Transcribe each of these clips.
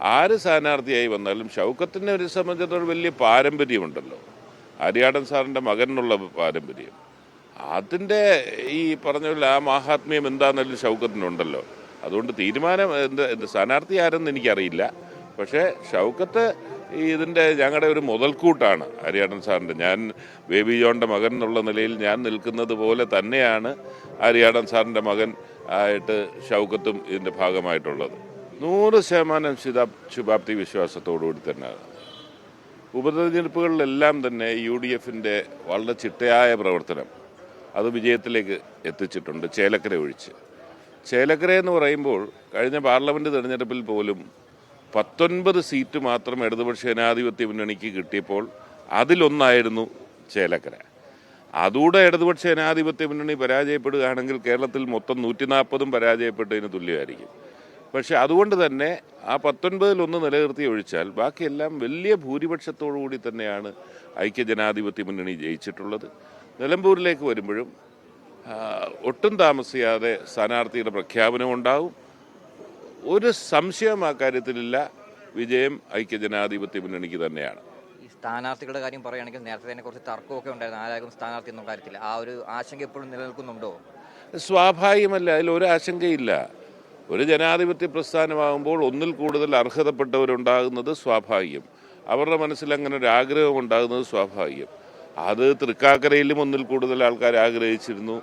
ആര് സ്ഥാനാർത്ഥിയായി വന്നാലും ഷൗക്കത്തിനെ ഒരു സംബന്ധിച്ചിടത്തോളം വലിയ പാരമ്പര്യമുണ്ടല്ലോ. ആര്യാടൻ സാറിന്റെ മകനുള്ള പാരമ്പര്യം. അതിന്റെ ഈ പറഞ്ഞ പോലെ ആ മഹാത്മ്യം എന്താണെന്നല്ല ഷൗക്കത്തിനുണ്ടല്ലോ. അതുകൊണ്ട് തീരുമാനം എന്ത് എന്ത് സ്ഥാനാർത്ഥി ആരെന്ന് എനിക്കറിയില്ല. പക്ഷേ ഷൗക്കത്ത് ഈ ഇതിന്റെ ഞങ്ങളുടെ ഒരു മുതൽക്കൂട്ടാണ് ആര്യാടൻ സാറിന്റെ ഞാൻ ബേബി ജോണിന്റെ മകൻ എന്നുള്ള നിലയിൽ ഞാൻ നിൽക്കുന്നത് പോലെ തന്നെയാണ് ആര്യാടൻ സാറിന്റെ മകൻ ആയിട്ട് ഷൗക്കത്തും ഇതിന്റെ ഭാഗമായിട്ടുള്ളത്. നൂറ് ശതമാനം ശുതാ ശുഭാപ്തി വിശ്വാസത്തോടുകൂടി തന്നെ. ഉപതെരഞ്ഞെടുപ്പുകളിലെല്ലാം തന്നെ യു ഡി എഫിന്റെ വളരെ ചിട്ടയായ പ്രവർത്തനം അത് വിജയത്തിലേക്ക് എത്തിച്ചിട്ടുണ്ട് ചേലക്കര ഒഴിച്ച്. ചേലക്കര എന്ന് പറയുമ്പോൾ കഴിഞ്ഞ പാർലമെന്റ് തിരഞ്ഞെടുപ്പിൽ പോലും പത്തൊൻപത് സീറ്റ് മാത്രം ഇടതുപക്ഷ ജനാധിപത്യ മുന്നണിക്ക് കിട്ടിയപ്പോൾ അതിലൊന്നായിരുന്നു ചേലക്കര. അതുകൂടെ ഇടതുപക്ഷ ജനാധിപത്യ മുന്നണി പരാജയപ്പെടുകയാണെങ്കിൽ കേരളത്തിൽ മൊത്തം നൂറ്റി നാൽപ്പതും പരാജയപ്പെട്ടതിന് തുല്യമായിരിക്കും. പക്ഷെ അതുകൊണ്ട് തന്നെ ആ പത്തൊൻപതിലൊന്ന് നിലനിർത്തി ഒഴിച്ചാൽ ബാക്കിയെല്ലാം വലിയ ഭൂരിപക്ഷത്തോടു കൂടി തന്നെയാണ് ഐക്യജനാധിപത്യ മുന്നണി ജയിച്ചിട്ടുള്ളത്. നിലമ്പൂരിലേക്ക് വരുമ്പോഴും ഒട്ടും താമസിയാതെ സ്ഥാനാർത്ഥിയുടെ പ്രഖ്യാപനം ഉണ്ടാവും. ഒരു സംശയം ആ കാര്യത്തിലില്ല. വിജയം ഐക്യജനാധിപത്യ മുന്നണിക്ക് തന്നെയാണ്. ഈ സ്ഥാനാർത്ഥികളുടെ കാര്യം പറയുകയാണെങ്കിൽ നേരത്തെ തന്നെ കുറച്ച് തർക്കമൊക്കെ ഉണ്ടായിരുന്നു. ആരാകും സ്ഥാനാർത്ഥി എന്നുള്ള കാര്യത്തിൽ ആ ഒരു ആശങ്ക എപ്പോഴും നിലനിൽക്കുന്നുണ്ടോ? സ്വാഭാവികമല്ല. അതിൽ ഒരു ആശങ്കയില്ല. ഒരു ജനാധിപത്യ പ്രസ്ഥാനമാകുമ്പോൾ ഒന്നിൽ കൂടുതൽ അർഹതപ്പെട്ടവരുണ്ടാകുന്നത് സ്വാഭാവികം. അവരുടെ മനസ്സിൽ അങ്ങനെ ഒരു ആഗ്രഹം ഉണ്ടാകുന്നത് സ്വാഭാവികം. അത് തൃക്കാക്കരയിലും ഒന്നിൽ കൂടുതൽ ആൾക്കാർ ആഗ്രഹിച്ചിരുന്നു.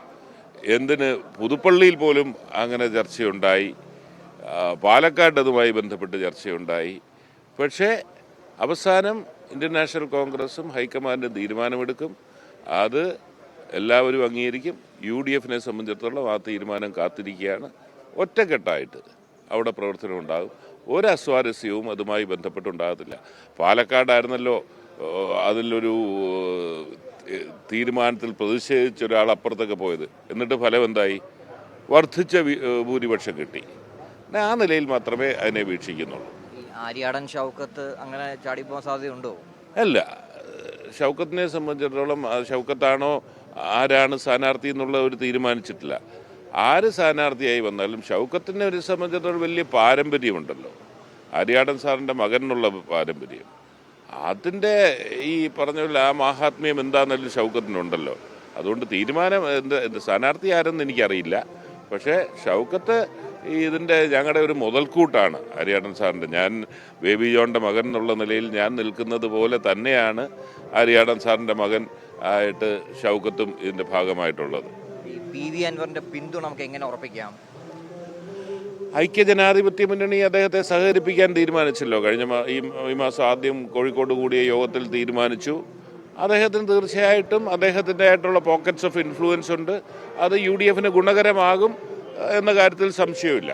എന്തിന്? പുതുപ്പള്ളിയിൽ പോലും അങ്ങനെ ചർച്ചയുണ്ടായി. പാലക്കാട് അതുമായി ബന്ധപ്പെട്ട് ചർച്ചയുണ്ടായി. പക്ഷേ അവസാനം ഇന്ത്യൻ നാഷണൽ കോൺഗ്രസും ഹൈക്കമാൻഡും തീരുമാനമെടുക്കും. അത് എല്ലാവരും അംഗീകരിക്കും. യു ഡി എഫിനെ സംബന്ധിച്ചിടത്തോളം ആ തീരുമാനം കാത്തിരിക്കുകയാണ്. ഒറ്റക്കെട്ടായിട്ട് അവിടെ പ്രവർത്തനം ഉണ്ടാകും. ഒരു അസ്വാരസ്യവും അതുമായി ബന്ധപ്പെട്ടുണ്ടാകത്തില്ല. പാലക്കാടായിരുന്നല്ലോ അതിലൊരു തീരുമാനത്തിൽ പ്രതിഷേധിച്ച ഒരാൾ അപ്പുറത്തൊക്കെ പോയത്. എന്നിട്ട് ഫലം എന്തായി? വർദ്ധിച്ച ഭൂരിപക്ഷം കിട്ടി. ആ നിലയിൽ മാത്രമേ അതിനെ വീക്ഷിക്കുന്നുള്ളൂ. ആര്യാടൻ ഷൗക്കത്ത് അങ്ങനെ ചാടിപ്പോകാൻ സാധ്യതയുണ്ടോ? അല്ല ഷൗക്കത്തിനെ സംബന്ധിച്ചിടത്തോളം ഷൗക്കത്താണോ ആരാണ് സ്ഥാനാർത്ഥി എന്നുള്ള ഒരു തീരുമാനിച്ചിട്ടില്ല. ആര് സ്ഥാനാർത്ഥിയായി വന്നാലും ഷൗക്കത്തിനെ ഒരു സംബന്ധിച്ചിടത്തോളം വലിയ പാരമ്പര്യമുണ്ടല്ലോ. ആര്യാടൻ സാറിന്റെ മകനുള്ള പാരമ്പര്യം. അതിന്റെ ഈ പറഞ്ഞ പോലെ ആ മഹാത്മ്യം എന്താണെന്നല്ല ഷൗക്കത്തിനുണ്ടല്ലോ. അതുകൊണ്ട് തീരുമാനം എന്ത് സ്ഥാനാർത്ഥി ആരെന്ന് എനിക്കറിയില്ല. പക്ഷേ ഷൗക്കത്ത് ഇതിന്റെ ഞങ്ങളുടെ ഒരു മുതൽക്കൂട്ടാണ് ആര്യാടൻ സാറിന്റെ ഞാൻ ബേബി ജോണിന്റെ മകൻ എന്നുള്ള നിലയിൽ ഞാൻ നിൽക്കുന്നത് പോലെ തന്നെയാണ് ആര്യാടൻ സാറിന്റെ മകൻ ആയിട്ട് ഷൗക്കത്തും ഇതിന്റെ ഭാഗമായിട്ടുള്ളത്. പി വി അൻവറിന്റെ പിന്തുണ നമുക്ക് എങ്ങനെ ഉറപ്പിക്കാം? ഐക്യജനാധിപത്യ മുന്നണി അദ്ദേഹത്തെ സഹകരിപ്പിക്കാൻ തീരുമാനിച്ചല്ലോ. കഴിഞ്ഞ ഈ ഈ മാസം ആദ്യം കോഴിക്കോട് കൂടിയ യോഗത്തിൽ തീരുമാനിച്ചു. അദ്ദേഹത്തിന് തീർച്ചയായിട്ടും അദ്ദേഹത്തിന്റെ ആയിട്ടുള്ള പോക്കറ്റ്സ് ഓഫ് ഇൻഫ്ലുവൻസ് ഉണ്ട്. അത് യു ഡി എഫിന് ഗുണകരമാകും എന്ന കാര്യത്തിൽ സംശയമില്ല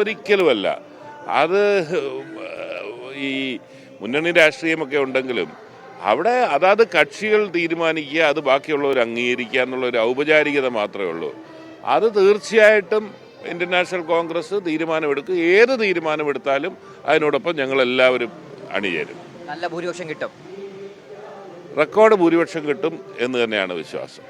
ഒരിക്കലുമല്ല. അത് ഈ മുന്നണി രാഷ്ട്രീയമൊക്കെ ഉണ്ടെങ്കിലും അവിടെ അതാത് കക്ഷികൾ തീരുമാനിക്കുക അത് ബാക്കിയുള്ളവർ അംഗീകരിക്കുക എന്നുള്ള ഒരു ഔപചാരികത മാത്രമേ ഉള്ളൂ. അത് തീർച്ചയായിട്ടും ഇന്റർനാഷണൽ നാഷണൽ കോൺഗ്രസ് തീരുമാനമെടുക്കും. ഏത് തീരുമാനമെടുത്താലും അതിനോടൊപ്പം ഞങ്ങൾ എല്ലാവരും അണിചേരും. നല്ല ഭൂരിപക്ഷം കിട്ടും. റെക്കോർഡ് ഭൂരിപക്ഷം കിട്ടും എന്ന് തന്നെയാണ് വിശ്വാസം.